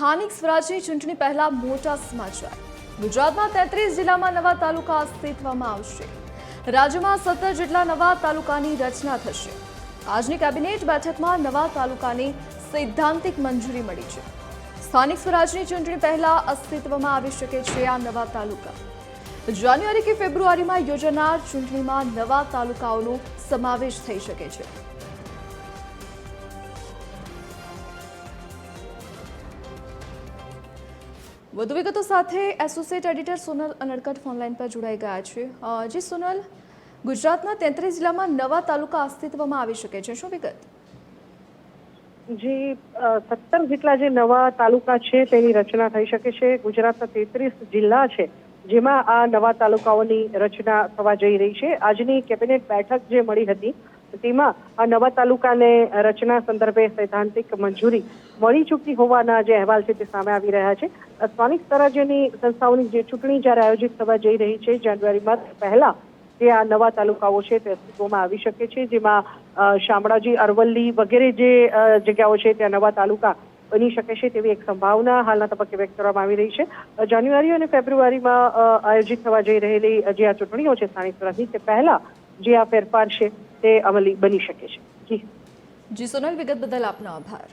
સ્થાનિક સ્વરાજની ચૂંટણી પહેલા મોટા સમાચાર. ગુજરાતમાં તેત્રીસ જિલ્લામાં નવા તાલુકા અસ્તિત્વમાં આવશે. રાજ્યમાં સત્તર જેટલા નવા તાલુકાની રચના થશે. આજની કેબિનેટ બેઠકમાં નવા તાલુકાની સૈદ્ધાંતિક મંજૂરી મળી છે. સ્થાનિક સ્વરાજની ચૂંટણી પહેલા અસ્તિત્વમાં આવી શકે છે આ નવા તાલુકા. જાન્યુઆરી કે ફેબ્રુઆરીમાં યોજાનાર ચૂંટણીમાં નવા તાલુકાઓનો સમાવેશ થઈ શકે છે. વધુ વિગતો સાથે associate editor Sonal Anadkat phone line પર જોડાઈ ગયા છે. જી સોનલ, ગુજરાતના તેત્રીસ જિલ્લામાં નવા તાલુકા અસ્તિત્વમાં આવી શકે છે. શું વિગત? જે સત્તર જેટલા જે નવા તાલુકા છે તેની રચના થઈ શકે છે. ગુજરાતના તેત્રીસ જિલ્લા છે જેમાં આ નવા તાલુકાઓની રચના થવા જઈ રહી છે. આજની કેબિનેટ બેઠક જે મળી હતી તેમાં આ નવા તાલુકાને રચના સંદર્ભે સૈદ્ધાંતિક મંજૂરી મળી ચૂકી હોવાના જે અહેવાલ છે તે સામે આવી રહ્યા છે. સ્થાનિક સ્વરાજ્યની સંસ્થાઓની જે ચૂંટણી જ્યારે આયોજિત થવા જઈ રહી છે, જાન્યુઆરીમાં પહેલા જે આ નવા તાલુકાઓ છે તે અસ્તિત્વમાં આવી શકે છે, જેમાં શામળાજી, અરવલ્લી વગેરે જે જગ્યાઓ છે ત્યાં નવા તાલુકા બની શકે છે તેવી એક સંભાવના હાલના તબક્કે વ્યક્ત કરવામાં આવી રહી છે. જાન્યુઆરી અને ફેબ્રુઆરીમાં આયોજિત થવા જઈ રહેલી જે આ ચૂંટણીઓ છે સ્થાનિક સ્વરાજની તે પહેલા જે આ ફેરફાર છે તે અમલી બની શકે છે. જી. સોનલ વિગત બદલ આપનો આભાર.